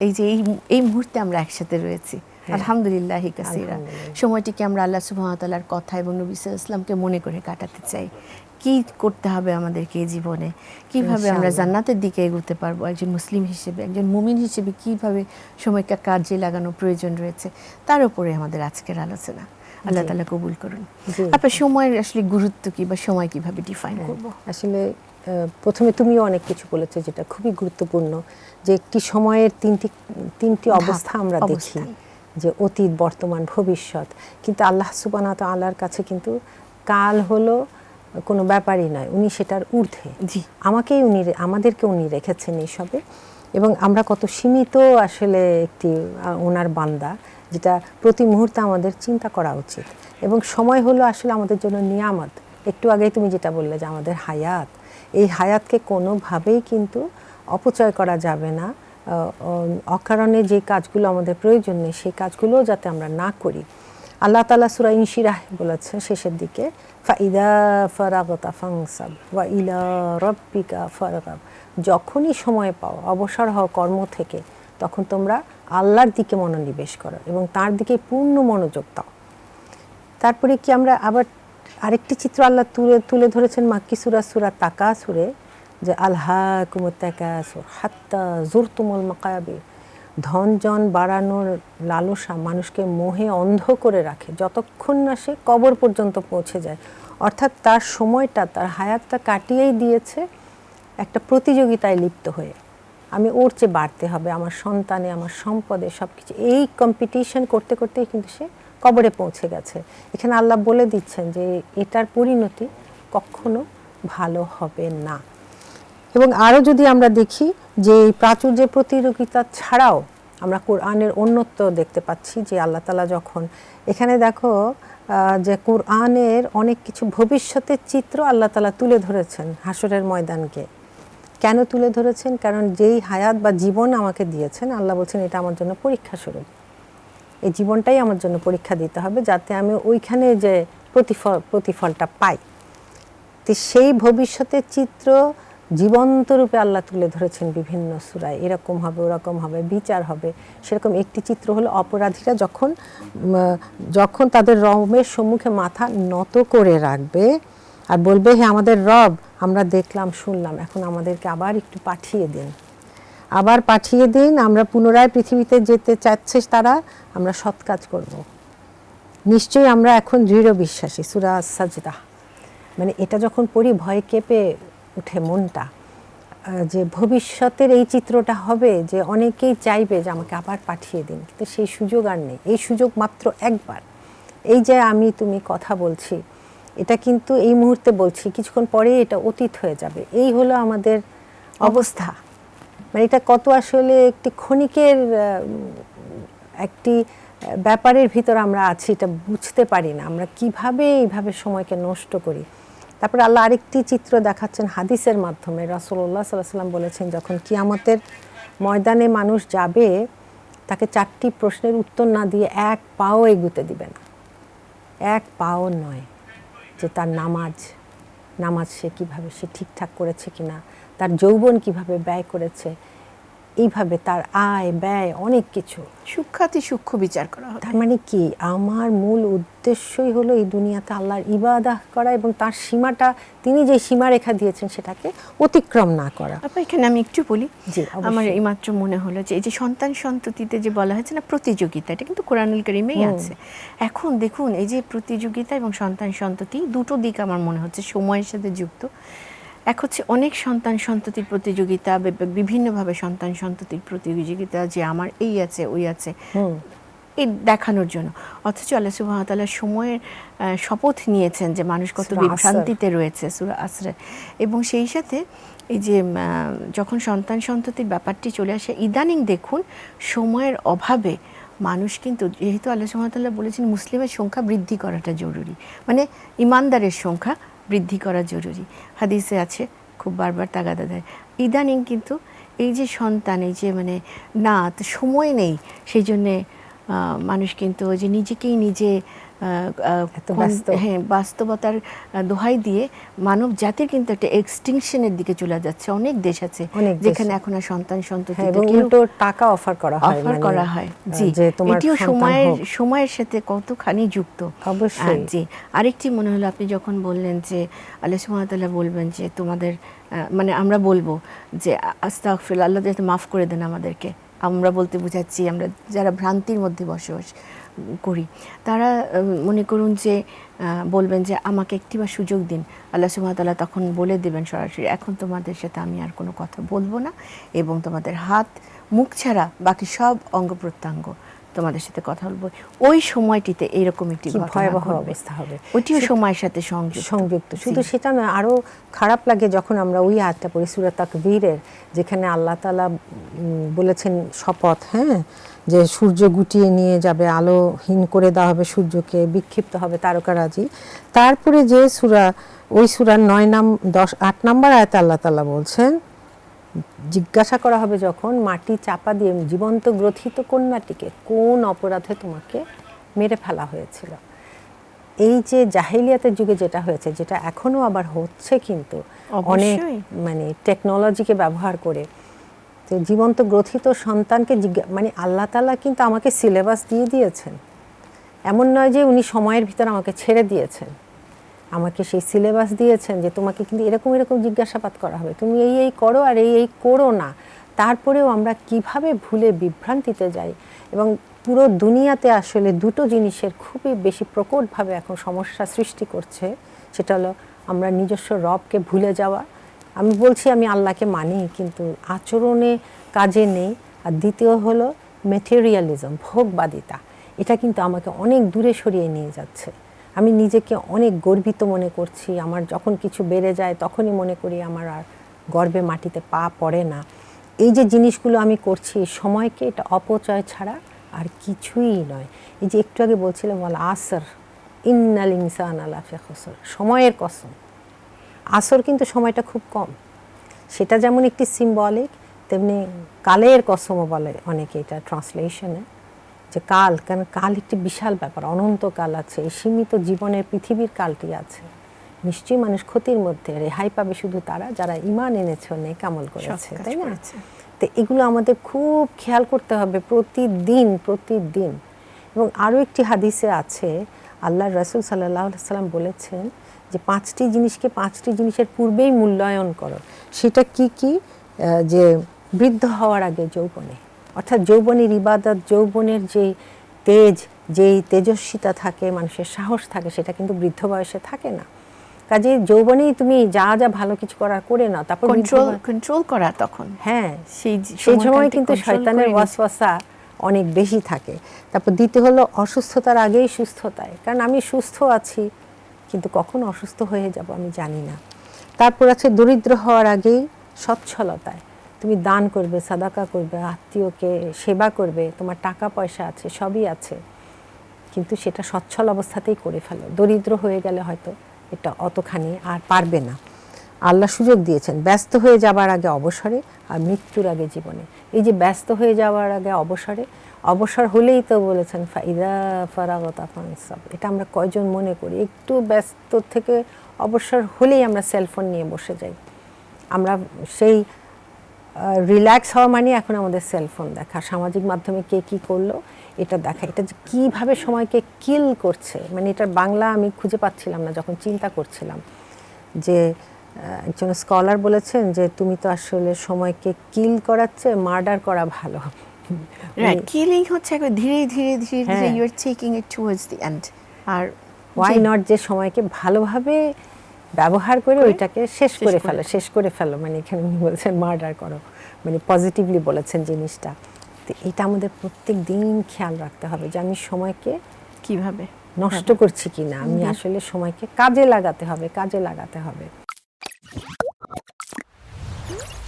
এই যে এই এই মুহূর্তে আমরা একসাথে রয়েছি। আলহামদুলিল্লাহ কাসিরা। সময়টিকে আমরা আল্লাহ সুবহানাহু কথা এবং নবী ইসলামকে মনে করে কাটাতে চাই? কি করতে হবে আমাদেরকে জীবনে? কীভাবে আমরা জান্নাতের দিকে এগোতে পারব? একজন মুসলিম হিসেবে একজন মুমিন হিসেবে কীভাবে সময়কে কাজে লাগানো প্রয়োজন রয়েছে? তার উপরে আমাদের আজকের আলোচনা। আল্লাহ তালা কবুল করুন। আপনার সময়ের আসলে গুরুত্ব কি বা সময় কীভাবে ডিফাইন করব? আসলে প্রথমে তুমিও অনেক কিছু বলেছ যেটা খুবই গুরুত্বপূর্ণ যে একটি সময়ের তিনটি তিনটি অবস্থা আমরা দেখি যে অতীত বর্তমান ভবিষ্যৎ। কিন্তু আল্লাহ সুবানা আল্লাহর কাছে কিন্তু কাল হলো কোনো ব্যাপারই নয় উনি সেটার ঊর্ধ্বে। জি। আমাকেই উনি আমাদেরকে উনি রেখেছেন এইসবে। এবং আমরা কত সীমিত আসলে একটি ওনার বান্দা যেটা প্রতি মুহূর্তে আমাদের চিন্তা করা উচিত। এবং সময় হলো আসলে আমাদের জন্য নিয়ামত। একটু আগেই তুমি যেটা বললে যে আমাদের হায়াত, এই হায়াতকে কোনোভাবেই কিন্তু অপচয় করা যাবে না। অকারণে যে কাজগুলো আমাদের প্রয়োজন নেই, সেই কাজগুলোও যাতে আমরা না করি। আল্লাহ তালা সুরা ইনশিরাহ বলেছে শেষের দিকে, ফাইদা ফারাগতা ফাংসাব ওয়া ইলা রব্বিকা ফারাগাব। যখনই সময় পাও, অবসর হও কর্ম থেকে, তখন তোমরা আল্লাহর দিকে মনোনিবেশ করো এবং তার দিকে পূর্ণ মনোযোগ দাও। তারপরে কি আমরা আবার আরেকটি চিত্র আল্লাহ তুলে তুলে ধরেছেন মাক্কি সুরা সুরা তাকা সুরে যে আল্হা কুমতাকাসুর হাত্তা জুরতুমুল মাকাবি। ধন জন বাড়ানোর লালসা মানুষকে মোহে অন্ধ করে রাখে, যতক্ষণ না সে কবর পর্যন্ত পৌঁছে যায়। অর্থাৎ তার সময়টা, তার হায়াতটা কাটিয়েই দিয়েছে একটা প্রতিযোগিতায় লিপ্ত হয়ে। আমি ওর চেয়ে বাড়তে হবে, আমার সন্তানে, আমার সম্পদে সব কিছু এই কম্পিটিশন করতে, করতেই কিন্তু সে কবরে পৌঁছে গেছে। এখানে আল্লাহ বলে দিচ্ছেন যে এটার পরিণতি কখনো ভালো হবে না। এবং আরও যদি আমরা দেখি যে এই প্রাচুর্যের প্রতিযোগিতা ছাড়াও আমরা কোরআনের অন্যত্ব দেখতে পাচ্ছি যে আল্লাহ তালা যখন, এখানে দেখো যে কোরআনের অনেক কিছু ভবিষ্যতের চিত্র আল্লাহ তালা তুলে ধরেছেন হাসরের ময়দানকে। কেন তুলে ধরেছেন? কারণ যেই হায়াত বা জীবন আমাকে দিয়েছেন, আল্লাহ বলছেন এটা আমার জন্য পরীক্ষা স্বরূপ এই জীবনটাই আমার জন্য পরীক্ষা দিতে হবে যাতে আমি ওইখানে যে প্রতিফল, প্রতিফলটা পাই। তো সেই ভবিষ্যতের চিত্র জীবন্ত রূপে আল্লাহ তুলে ধরেছেন বিভিন্ন সুরায়। এরকম হবে, ওরকম হবে, বিচার হবে। সেরকম একটি চিত্র হলো অপরাধীরা যখন যখন তাদের রমের সম্মুখে মাথা নত করে রাখবে আর বলবে, হে আমাদের রব, আমরা দেখলাম, শুনলাম, এখন আমাদেরকে আবার একটু পাঠিয়ে দিন। আবার পাঠিয়ে দিন, আমরা পুনরায় পৃথিবীতে যেতে চাচ্ছে তারা, আমরা সৎ কাজ করব। নিশ্চয়ই আমরা এখন দৃঢ় বিশ্বাসী, সুরা সাজদা মানে এটা যখন পড়ি, ভয় কেঁপে উঠে মনটা। যে ভবিষ্যতের এই চিত্রটা হবে, যে অনেকেই চাইবে যে আমাকে আবার পাঠিয়ে দিন, কিন্তু সেই সুযোগ আর নেই। এই সুযোগ মাত্র একবার। এই যে আমি তুমি কথা বলছি, এটা কিন্তু এই মুহূর্তে বলছি, কিছুক্ষণ পরেই এটা অতীত হয়ে যাবে। এই হলো আমাদের অবস্থা। মানে এটা কত আসলে একটি ক্ষণিকের একটি ব্যাপারের ভিতর আমরা আছি এটা বুঝতে পারি না। আমরা কীভাবে এইভাবে সময়কে নষ্ট করি? তারপরে আল্লাহ আরেকটি চিত্র দেখাচ্ছেন হাদিসের মাধ্যমে। রাসূলুল্লাহ সাল্লাহ সাল্লাম বলেছেন, যখন কিয়ামতের ময়দানে মানুষ যাবে, তাকে চারটি প্রশ্নের উত্তর না দিয়ে এক পাও এগুতে দিবে না। এক পাও নয় যে তার নামাজ নামাজ সে কীভাবে, সে ঠিকঠাক করেছে কিনা তার যৌবন কীভাবে ব্যয় করেছে এইভাবে তার আয় ব্যয় অনেক কিছু। সূক্ষাতি সূক্ষ্ম বিচার করা তার মানে কি? আমার মূল উদ্দেশ্যই হলো এই দুনিয়াতে আল্লাহর ইবাদাহ করা এবং তার সীমাটা তিনি যে সীমারেখা দিয়েছেন সেটাকে অতিক্রম না করা। আপা এখানে আমি একটু বলি। যে। আমার এইমাত্র মনে হলো যে এই যে সন্তান সন্ততিতে যে বলা হয়েছে না প্রতিযোগিতা এটা কিন্তু কোরআনুল করিমেই আছে। এখন দেখুন এই যে প্রতিযোগিতা এবং সন্তান সন্ততি দুটো দিক আমার মনে হচ্ছে সময়ের সাথে যুক্ত। এক হচ্ছে অনেক সন্তান সন্ততির প্রতিযোগিতা বিভিন্নভাবে সন্তান সন্ততির প্রতিযোগিতা যে আমার এই আছে ওই আছে এই দেখানোর জন্য। অথচ আল্লাহ তাআলা সময়ের শপথ নিয়েছেন যে মানুষ কত বিভ্রান্তিতে রয়েছে সুরা আসরে এবং সেই সাথে এই যে যখন সন্তান সন্ততির ব্যাপারটি চলে আসে ইদানিং দেখুন সময়ের অভাবে মানুষ কিন্তু যেহেতু আল্লাহ তাআলা বলেছেন মুসলিমের সংখ্যা বৃদ্ধি করাটা জরুরি। মানে ইমানদারের সংখ্যা বৃদ্ধি করা জরুরি। হাদিসে আছে, খুব বারবার তাগাদা দেয়। ইদানিং কিন্তু এই যে সন্তান, এই যে মানে না তো সময় নেই। সেই জন্যে মানুষ কিন্তু ওই যে নিজেকেই নিজে হ্যাঁ বাস্তবতার দোহাই দিয়ে মানব জাতির কিন্তু একটা এক্সটিংশনের দিকে চলে যাচ্ছে। অনেক দেশ আছে যেখানে এখন আর সন্তান সন্ততি হ্যাঁ, টাকা অফার করা হয় অফার মানে, করা হয়। জি এটিও সময়ের সময়ের সাথে কতখানি যুক্ত। অবশ্যই। জি আরেকটি মনে হলো আপনি যখন বললেন যে আল্লাহ সুবহানাহু বলবেন যে তোমাদের মানে আমরা বলব যে আস্তাগফিরুল্লাহ আল্লাহ যাতে মাফ করে দেন আমাদেরকে। আমরা বলতে বুঝাচ্ছি আমরা যারা ভ্রান্তির মধ্যে বসবাস করি। তারা মনে করুন যে বলবেন যে, আমাকে একটি বা সুযোগ দিন। আল্লাহ সুমাতাল্লাহ তখন বলে দেবেন সরাসরি, এখন তোমাদের সাথে আমি আর কোনো কথা বলব না এবং তোমাদের হাত, মুখ ছাড়া বাকি সব অঙ্গ প্রত্যঙ্গ তোমাদের সাথে কথা বলব। ওই সময়টিতে এইরকম একটি ভয়াবহ অবস্থা হবে। ওটিও সময়ের সাথে সংযুক্ত। শুধু সেটা নয় আরও খারাপ লাগে যখন আমরা ওই আয়াতটা পড়ি সুরা তাকবীরের যেখানে আল্লাহ তাআলা বলেছেন শপথ হ্যাঁ? যে সূর্য গুটিয়ে নিয়ে যাবে আলোহীন করে দেওয়া হবে সূর্যকে বিক্ষিপ্ত হবে তারকারাজি। তারপরে যে সূরা ওই সূরার নয় নাম দশ আট নাম্বার আয়াতে আল্লাহ তাআলা বলছেন জিজ্ঞাসা করা হবে যখন মাটি চাপা দিয়ে জীবন্ত গ্রথিত কন্যাটিকে কোন অপরাধে তোমাকে মেরে ফেলা হয়েছিল? এই যে জাহিলিয়াতের যুগে যেটা হয়েছে যেটা এখনও আবার হচ্ছে কিন্তু অনেক মানে টেকনোলজিকে ব্যবহার করে তো জীবন্ত গ্রথিত সন্তানকে জিজ্ঞা মানে আল্লাহ তালা কিন্তু আমাকে সিলেবাস দিয়ে দিয়েছেন। এমন নয় যে উনি সময়ের ভিতর আমাকে ছেড়ে দিয়েছেন। আমাকে সেই সিলেবাস দিয়েছেন যে তোমাকে কিন্তু এরকম এরকম জিজ্ঞাসাবাদ করা হবে। তুমি এই এই করো আর এই এই করো না। তারপরেও আমরা কীভাবে ভুলে বিভ্রান্তিতে যাই? এবং পুরো দুনিয়াতে আসলে দুটো জিনিসের খুবই বেশি প্রকটভাবে এখন সমস্যা সৃষ্টি করছে। সেটা হলো আমরা নিজস্ব রবকে ভুলে যাওয়া। আমি বলছি আমি আল্লাহকে মানি, কিন্তু আচরণে কাজে নেই। আর দ্বিতীয় হলো মেটেরিয়ালিজম ভোগবাদিতা। এটা কিন্তু আমাকে অনেক দূরে সরিয়ে নিয়ে যাচ্ছে। আমি নিজেকে অনেক গর্বিত মনে করছি। আমার যখন কিছু বেড়ে যায়, তখনই মনে করি আমার আর গর্বে মাটিতে পা পড়ে না। এই যে জিনিসগুলো আমি করছি, সময়কে এটা অপচয় ছাড়া আর কিছুই নয়। এই যে একটু আগে বলছিলাম বল আসর, ইন্নাল ইনসান আলা ফি খুসর। সময়ের কসম। আসর কিন্তু সময়টা খুব কম। সেটা যেমন একটি সিম্বলিক তেমনি কালের কসমও বলে অনেকে এটা ট্রান্সলেশনে যে কাল কারণ কাল একটি বিশাল ব্যাপার অনন্ত কাল আছে এই সীমিত জীবনের পৃথিবীর কালটি আছে। নিশ্চয়ই মানুষ ক্ষতির মধ্যে রেহাই পাবে শুধু তারা যারা ইমান এনেছে নেই কামল করেছে তাই না? তো এগুলো আমাদের খুব খেয়াল করতে হবে প্রতিদিন প্রতিদিন। এবং আরও একটি হাদিসে আছে আল্লাহ রসুল সাল্লাহ সাল্লাম বলেছেন যে পাঁচটি জিনিসকে পাঁচটি জিনিসের পূর্বেই মূল্যায়ন করো। সেটা কি কি? যে বৃদ্ধ হওয়ার আগে যৌবনে। অর্থাৎ যৌবনের ইবাদত যৌবনের যে তেজ যেই তেজস্বিতা থাকে মানুষের সাহস থাকে সেটা কিন্তু বৃদ্ধ বয়সে থাকে না। কাজে যৌবনেই তুমি যা যা ভালো কিছু করার করে নাও তারপর কন্ট্রোল কন্ট্রোল করা তখন। হ্যাঁ সেই সেই সময় কিন্তু শয়তানের ওয়াসওয়াসা অনেক বেশি থাকে। তারপর দ্বিতীয় হলো অসুস্থতার আগেই সুস্থতায়। কারণ আমি সুস্থ আছি কিন্তু কখন অসুস্থ হয়ে যাব আমি জানি না। তারপর আছে দরিদ্র হওয়ার আগেই সচ্ছলতায়। তুমি দান করবে, সাদাকা করবে, আত্মীয়কে সেবা করবে, তোমার টাকা পয়সা আছে, সবই আছে। কিন্তু সেটা সচ্ছল অবস্থাতেই করে ফেলো। দরিদ্র হয়ে গেলে হয়তো এটা অতখানি আর পারবে না। আল্লাহ সুযোগ দিয়েছেন, ব্যস্ত হয়ে যাবার আগে অবসরে আর মৃত্যুর আগে জীবনে। এই যে ব্যস্ত হয়ে যাওয়ার আগে অবসরে, অবসর হলেই তো বলেছেন, ফাইদা ফারাগতা ফানসাব এটা আমরা কয়জন মনে করি, একটু ব্যস্ত থেকে অবসর হলেই আমরা সেলফোন নিয়ে বসে যাই। আমরা সেই রিল্যাক্স হওয়া মানে এখন আমাদের সেলফোন দেখা। সামাজিক মাধ্যমে কে কি করল এটা দেখা। এটা যে কীভাবে সময়কে কিল করছে মানে এটার বাংলা আমি খুঁজে পাচ্ছিলাম না যখন চিন্তা করছিলাম যে একজন স্কলার বলেছেন যে তুমি তো আসলে সময়কে কিল করাচ্ছে মার্ডার করা ভালো। রাইট কিলিং হচ্ছে একবার ধীরে ধীরে ধীরে ধীরে হ্যাঁ। You are taking it towards the end or why not যে সময়কে ভালোভাবে ব্যবহার করে ওইটাকে শেষ করে করে ফেলো শেষ করে ফেলো। মানে এখানে উনি বলছেন মার্ডার করো। মানে পজিটিভলি বলেছেন জিনিসটা। তো এটা আমাদের প্রত্যেক দিন খেয়াল রাখতে হবে যে আমি সময়কে কীভাবে? নষ্ট করছি কি না আমি আসলে সময়কে কাজে লাগাতে হবে কাজে লাগাতে হবে।